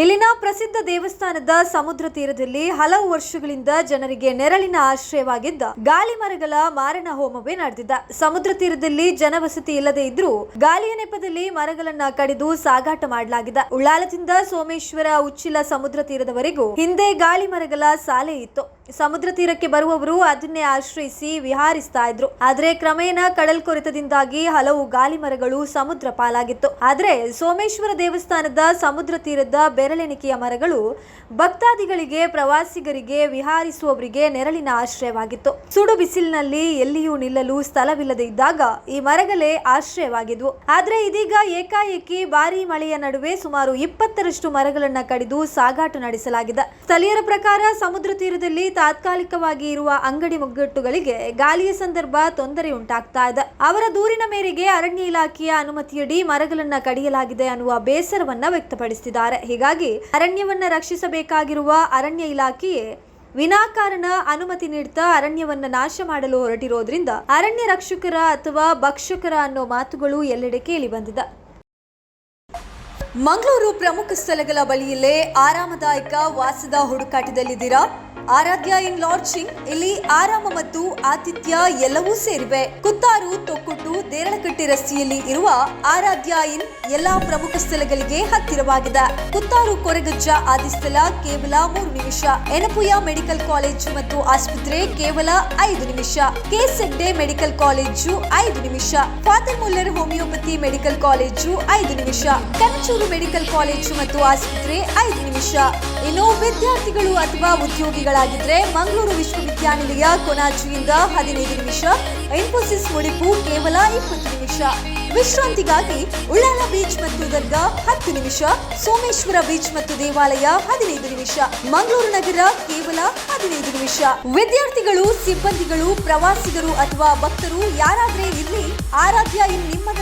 ಇಲ್ಲಿನ ಪ್ರಸಿದ್ಧ ದೇವಸ್ಥಾನದ ಸಮುದ್ರ ತೀರದಲ್ಲಿ ಹಲವು ವರ್ಷಗಳಿಂದ ಜನರಿಗೆ ನೆರಳಿನ ಆಶ್ರಯವಾಗಿದ್ದ ಗಾಳಿ ಮರಗಳ ಮಾರಣ ಹೋಮವೇ ನಡೆದಿದ್ದ ಸಮುದ್ರ ತೀರದಲ್ಲಿ ಜನವಸತಿ ಇಲ್ಲದೆ ಇದ್ರೂ ಗಾಳಿಯ ನೆಪದಲ್ಲಿ ಮರಗಳನ್ನ ಕಡಿದು ಸಾಗಾಟ ಮಾಡಲಾಗಿದೆ. ಉಳ್ಳಾಲದಿಂದ ಸೋಮೇಶ್ವರ ಉಚ್ಚಿಲ ಸಮುದ್ರ ತೀರದವರೆಗೂ ಹಿಂದೆ ಗಾಳಿ ಮರಗಳ ಸಾಲೆ ಇತ್ತು. ಸಮುದ್ರ ತೀರಕ್ಕೆ ಬರುವವರು ಅದನ್ನೇ ಆಶ್ರಯಿಸಿ ವಿಹಾರಿಸ್ತಾ ಇದ್ರು. ಆದ್ರೆ ಕ್ರಮೇಣ ಕಡಲ್ ಕೊರೆತದಿಂದಾಗಿ ಹಲವು ಗಾಲಿ ಮರಗಳು ಸಮುದ್ರ ಪಾಲಾಗಿತ್ತು. ಆದ್ರೆ ಸೋಮೇಶ್ವರ ದೇವಸ್ಥಾನದ ಸಮುದ್ರ ತೀರದ ಬೆರಳೆಣಿಕೆಯ ಮರಗಳು ಭಕ್ತಾದಿಗಳಿಗೆ, ಪ್ರವಾಸಿಗರಿಗೆ ವಿಹಾರಿಸುವವರಿಗೆ ನೆರಳಿನ ಆಶ್ರಯವಾಗಿತ್ತು. ಸುಡು ಬಿಸಿಲಿನಲ್ಲಿ ಎಲ್ಲಿಯೂ ನಿಲ್ಲಲು ಸ್ಥಳವಿಲ್ಲದೆ ಇದ್ದಾಗ ಈ ಮರಗಳೇ ಆಶ್ರಯವಾಗಿದ್ವು. ಆದ್ರೆ ಇದೀಗ ಏಕಾಏಕಿ ಭಾರಿ ಮಳೆಯ ನಡುವೆ ಸುಮಾರು ಇಪ್ಪತ್ತರಷ್ಟು ಮರಗಳನ್ನ ಕಡಿದು ಸಾಗಾಟ ನಡೆಸಲಾಗಿದೆ. ಸ್ಥಳೀಯರ ಪ್ರಕಾರ ಸಮುದ್ರ ತೀರದಲ್ಲಿ ತಾತ್ಕಾಲಿಕವಾಗಿ ಇರುವ ಅಂಗಡಿ ಮುಗ್ಗಟ್ಟುಗಳಿಗೆ ಗಾಳಿಯ ಸಂದರ್ಭ ತೊಂದರೆ ಉಂಟಾಗ್ತಾ ಇದೆ. ಅವರ ದೂರಿನ ಮೇರೆಗೆ ಅರಣ್ಯ ಇಲಾಖೆಯ ಅನುಮತಿಯಡಿ ಮರಗಳನ್ನ ಕಡಿಯಲಾಗಿದೆ ಅನ್ನುವ ಬೇಸರವನ್ನ ವ್ಯಕ್ತಪಡಿಸಿದ್ದಾರೆ. ಹೀಗಾಗಿ ಅರಣ್ಯವನ್ನ ರಕ್ಷಿಸಬೇಕಾಗಿರುವ ಅರಣ್ಯ ಇಲಾಖೆಯೇ ವಿನಾಕಾರಣ ಅನುಮತಿ ನೀಡ್ತಾ ಅರಣ್ಯವನ್ನ ನಾಶ ಮಾಡಲು ಹೊರಟಿರೋದ್ರಿಂದ ಅರಣ್ಯ ರಕ್ಷಕರ ಅಥವಾ ಭಕ್ಷಕರ ಅನ್ನೋ ಮಾತುಗಳು ಎಲ್ಲೆಡೆ ಕೇಳಿ ಬಂದಿದೆ. ಮಂಗಳೂರು ಪ್ರಮುಖ ಸ್ಥಳಗಳ ಬಳಿಯಲ್ಲೇ ಆರಾಮದಾಯಕ ವಾಸದ ಹುಡುಕಾಟದಲ್ಲಿದ್ದೀರಾ? ಆರಾಧ್ಯ ಇನ್ ಲಾಡ್ಜಿಂಗ್, ಇಲ್ಲಿ ಆರಾಮ ಮತ್ತು ಆತಿಥ್ಯ ಎಲ್ಲವೂ ಸೇರಿವೆ. ಕುತ್ತಾರು, ತೊಕ್ಕೊಟ್ಟು, ದೇರಳಕಟ್ಟೆ ರಸ್ತೆಯಲ್ಲಿ ಇರುವ ಆರಾಧ್ಯ ಇನ್ ಎಲ್ಲಾ ಪ್ರಮುಖ ಸ್ಥಳಗಳಿಗೆ ಹತ್ತಿರವಾಗಿದೆ. ಕುತ್ತಾರು, ಕೊರಗಜ್ಜ ಆದಿಸ್ಥಳ ಕೇವಲ ಮೂರು ನಿಮಿಷ. ಎನಪುಯ ಮೆಡಿಕಲ್ ಕಾಲೇಜು ಮತ್ತು ಆಸ್ಪತ್ರೆ ಕೇವಲ ಐದು ನಿಮಿಷ. ಕೆಸೆಡ್ಡೆ ಮೆಡಿಕಲ್ ಕಾಲೇಜು ಐದು ನಿಮಿಷ. Father Muller homeopathy medical college ಐದು ನಿಮಿಷ. ಕನಚೂರು ಮೆಡಿಕಲ್ ಕಾಲೇಜು ಮತ್ತು ಆಸ್ಪತ್ರೆ ಐದು ನಿಮಿಷ. ಇನ್ನು ವಿದ್ಯಾರ್ಥಿಗಳು ಅಥವಾ ಉದ್ಯೋಗಿಗಳಾಗಿದ್ರೆ ಮಂಗಳೂರು ವಿಶ್ವವಿದ್ಯಾನಿಲಯ ಕೊನಾಜಿಯಿಂದ ಹದಿನೈದು ನಿಮಿಷ, ಇನ್ಫೋಸಿಸ್ ಮುಡಿಪು ಕೇವಲ ಇಪ್ಪತ್ತು ನಿಮಿಷ. ವಿಶ್ರಾಂತಿಗಾಗಿ ಉಳ್ಳಾಲ ಬೀಚ್ ಮತ್ತು ದರ್ಗಾ ಹತ್ತು ನಿಮಿಷ, ಸೋಮೇಶ್ವರ ಬೀಚ್ ಮತ್ತು ದೇವಾಲಯ ಹದಿನೈದು ನಿಮಿಷ. ಮಂಗಳೂರು ನಗರ ಕೇವಲ ಹದಿನೈದು ನಿಮಿಷ. ವಿದ್ಯಾರ್ಥಿಗಳು, ಸಿಬ್ಬಂದಿಗಳು, ಪ್ರವಾಸಿಗರು ಅಥವಾ ಭಕ್ತರು ಯಾರಾದ್ರೆ ಇಲ್ಲಿ ಆರಾಧ್ಯ ಇನ್ ನಿಮ್ಮದಂತೆ